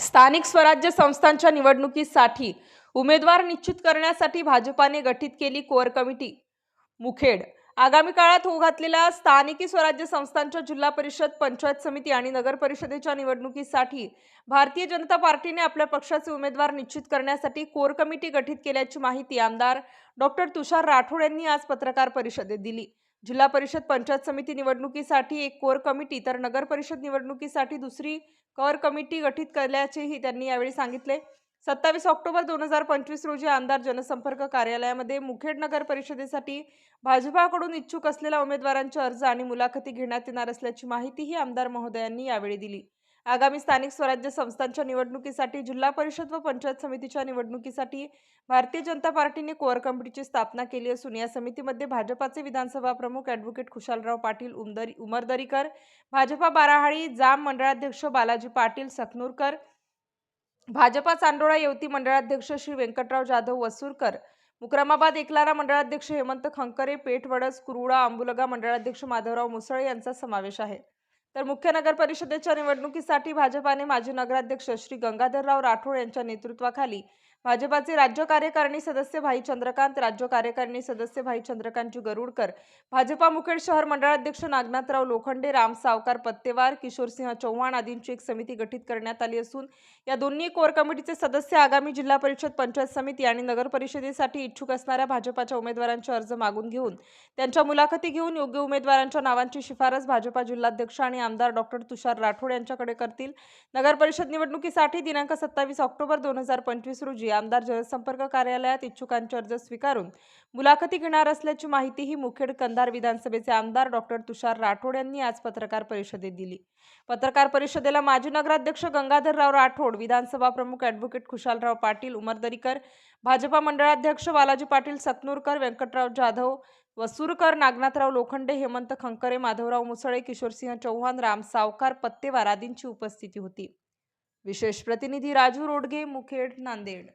स्थानिक स्वराज्य संस्थांच्या निवडणुकीसाठी उमेदवार निश्चित करण्यासाठी भाजपाने गठीत केली कोअर कमिटी. मुखेड आगामी काळात होऊ घातलेल्या स्थानिकी स्वराज्य संस्थांच्या जिल्हा परिषद पंचायत समिती आणि नगर परिषदेच्या निवडणुकीसाठी भारतीय जनता पार्टीने आपल्या पक्षाचे उमेदवार निश्चित करण्यासाठी कोर कमिटी गठीत केल्याची माहिती आमदार डॉक्टर तुषार राठोड यांनी आज पत्रकार परिषदेत दिली. जिल्हा परिषद पंचायत समिती निवडणुकीसाठी एक कोर कमिटी तर नगर परिषद निवडणुकीसाठी दुसरी कोर कमिटी गठीत केल्याचेही त्यांनी यावेळी सांगितले. सत्तावीस ऑक्टोबर दोन हजार पंचवीस रोजी आमदार जनसंपर्क कार्यालयामध्ये मुखेड नगर परिषदेसाठी भाजपाकडून इच्छुक असलेल्या उमेदवारांचे अर्ज आणि मुलाखती घेण्यात येणार असल्याची माहितीही आमदार महोदयांनी यावेळी दिली. आगामी स्थानिक स्वराज्य संस्थांच्या निवडणुकीसाठी जिल्हा परिषद व पंचायत समितीच्या निवडणुकीसाठी भारतीय जनता पार्टीने कोअर कमिटीची स्थापना केली असून या समितीमध्ये भाजपाचे विधानसभा प्रमुख ॲडव्होकेट खुशालराव पाटील उमदरी उमरदरीकर भाजपा बाराहाळी जाम मंडळाध्यक्ष बालाजी पाटील सखनूरकर भाजपा चांडोळा येवती मंडळाध्यक्ष श्री व्यंकटराव जाधव वसूरकर मुक्रमाबाद एकलारा मंडळाध्यक्ष हेमंत खंकरे पेठवडस कुरुडा कुरुळा आंबुलगा मंडळाध्यक्ष माधवराव मुसळे यांचा समावेश आहे. तर मुख्य नगर परिषदेच्या निवडणुकीसाठी भाजपाने माजी नगराध्यक्ष श्री गंगाधरराव राठोड यांच्या नेतृत्वाखाली भाजपाचे राज्य कार्यकारिणी सदस्य भाई चंद्रकांत राज्य कार्यकारिणी सदस्य भाई चंद्रकांतजी गरुडकर भाजपा मुखेड शहर मंडळाध्यक्ष नागनाथराव लोखंडे राम सावकार पत्तेवार किशोरसिंह चव्हाण आदींची एक समिती गठीत करण्यात आली असून या दोन्ही कोर कमिटीचे सदस्य आगामी जिल्हा परिषद पंचायत समिती आणि नगर परिषदेसाठी इच्छुक असणाऱ्या भाजपाच्या उमेदवारांचे अर्ज मागून घेऊन त्यांच्या मुलाखती घेऊन योग्य उमेदवारांच्या नावांची शिफारस भाजपा जिल्हाध्यक्ष आणि आमदार डॉक्टर तुषार राठोड यांच्याकडे करतील. नगर परिषद निवडणुकीसाठी दिनांक सत्तावीस ऑक्टोबर दोन हजार पंचवीस रोजी आमदार जनसंपर्क कार्यालयात इच्छुकांचे अर्ज स्वीकारून मुलाखती घेणार असल्याची माहितीही मुखेड कंधार विधानसभेचे आमदार डॉक्टर तुषार राठोड यांनी आज पत्रकार परिषदेत दिली. पत्रकार परिषदेला माजी नगराध्यक्ष गंगाधरराव राठोड विधानसभा प्रमुख ॲडव्होकेट खुशालराव पाटील उमरदरीकर भाजपा मंडळाध्यक्ष बालाजी पाटील सकनूरकर व्यंकटराव जाधव वसूरकर नागनाथराव लोखंडे हेमंत खंकरे माधवराव मुसळे किशोरसिंह चौहान राम सावकार पत्तेवार आदींची उपस्थिती होती. विशेष प्रतिनिधी राजू रोडगे मुखेड नांदेड.